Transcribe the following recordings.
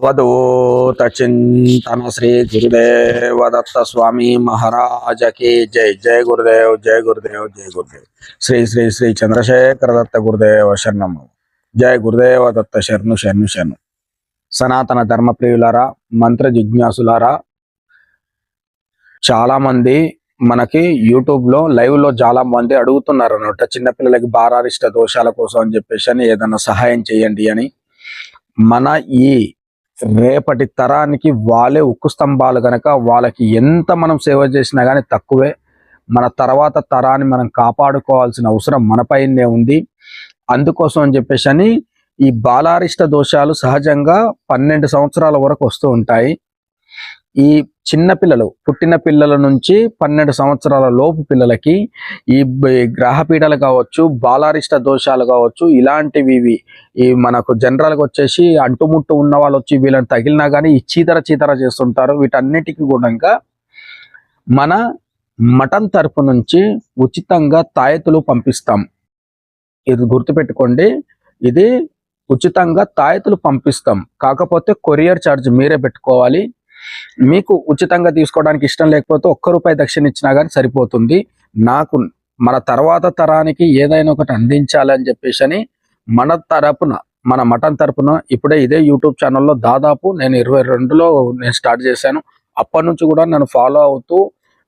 అవధూత చింతన శ్రీ గురుదేవ దత్త స్వామి మహారాజకి జై జై గురుదేవ్ జై గురుదేవ్ జై గురుదేవ్ శ్రీ శ్రీ శ్రీ చంద్రశేఖర దత్త గురుదేవ శర్ణము జై గురుదేవ దత్త శరణు శరణు శరణు సనాతన ధర్మ ప్రియులారా మంత్ర జిజ్ఞాసులారా చాలా మంది మనకి యూట్యూబ్లో లైవ్లో చాలా మంది అడుగుతున్నారు అన్నమాట చిన్నపిల్లలకి బారారిష్ట దోషాల కోసం అని చెప్పేసి అని ఏదైనా సహాయం చేయండి అని. మన ఈ రేపటి తరానికి వాళ్ళే ఉక్కు స్తంభాలు గనక వాళ్ళకి ఎంత మనం సేవ చేసినా కానీ తక్కువే. మన తర్వాత తరాన్ని మనం కాపాడుకోవాల్సిన అవసరం మనపైనే ఉంది. అందుకోసం అని చెప్పేసి అని ఈ బాలారిష్ట దోషాలు సహజంగా పన్నెండు సంవత్సరాల వరకు వస్తూ ఉంటాయి. ఈ చిన్న పిల్లలు పుట్టిన పిల్లల నుంచి పన్నెండు సంవత్సరాల లోపు పిల్లలకి ఈ గ్రహపీడలు కావచ్చు బాలారిష్ట దోషాలు కావచ్చు ఇలాంటివి ఇవి. ఈ మనకు జనరల్గా వచ్చేసి అంటుముట్టు ఉన్న వాళ్ళు వచ్చి వీళ్ళని తగిలినా కానీ ఈ చీతర చీతర చేస్తుంటారు. వీటన్నిటికీ కూడా మన మటన్ తరపు నుంచి ఉచితంగా తాయెత్తులు పంపిస్తాం. ఇది గుర్తుపెట్టుకోండి. ఇది ఉచితంగా తాయెత్తులు పంపిస్తాం. కాకపోతే కొరియర్ ఛార్జ్ మీరే పెట్టుకోవాలి. మీకు ఉచితంగా తీసుకోవడానికి ఇష్టం లేకపోతే ఒక్క రూపాయి దక్షిణ ఇచ్చినా కానీ సరిపోతుంది. నాకు మన తర్వాత తరానికి ఏదైనా ఒకటి అందించాలని చెప్పేసి అని మన తరపున మన మటన్ తరపున ఇప్పుడే ఇదే యూట్యూబ్ ఛానల్లో దాదాపు నేను ఇరవై రెండులో నేను స్టార్ట్ చేశాను. అప్పటి నుంచి కూడా నన్ను ఫాలో అవుతూ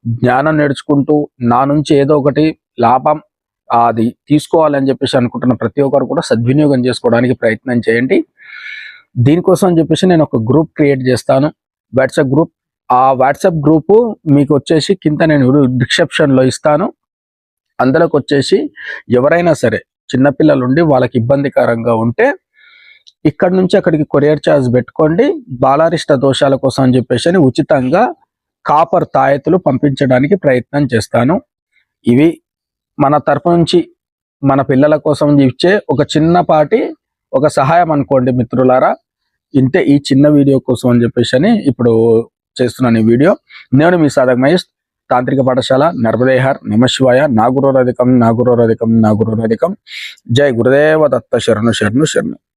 జ్ఞానం నేర్చుకుంటూ నా నుంచి ఏదో ఒకటి లాభం అది తీసుకోవాలని చెప్పేసి అనుకుంటున్న ప్రతి ఒక్కరు కూడా సద్వినియోగం చేసుకోవడానికి ప్రయత్నం చేయండి. దీనికోసం చెప్పేసి నేను ఒక గ్రూప్ క్రియేట్ చేస్తాను. WhatsApp group. ఆ వాట్సాప్ గ్రూపు మీకు వచ్చేసి కింద నేను డిస్క్రిప్షన్లో ఇస్తాను. అందులోకి వచ్చేసి ఎవరైనా సరే చిన్నపిల్లలు ఉండి వాళ్ళకి ఇబ్బందికరంగా ఉంటే ఇక్కడ నుంచి అక్కడికి కొరియర్ ఛార్జ్ పెట్టుకోండి. బాలారిష్ట దోషాల కోసం అని చెప్పేసి అని ఉచితంగా కాపర్ తాయెత్తులు పంపించడానికి ప్రయత్నం చేస్తాను. ఇవి మన తరపు నుంచి మన పిల్లల కోసం ఇచ్చే ఒక చిన్నపాటి ఒక సహాయం అనుకోండి మిత్రులారా. ఇంతే ఈ చిన్న వీడియో కోసం అని చెప్పేసి అని ఇప్పుడు చేస్తున్నాను ఈ వీడియో. నేను మీ సాధక మహేష్ తాంత్రిక పాఠశాల నర్మదేహర్ నమశివాయ నాగురోరధికం నాగురోరధికం నాగురోరధికం జై గురుదేవ దత్త శరణు శరణు శరణు.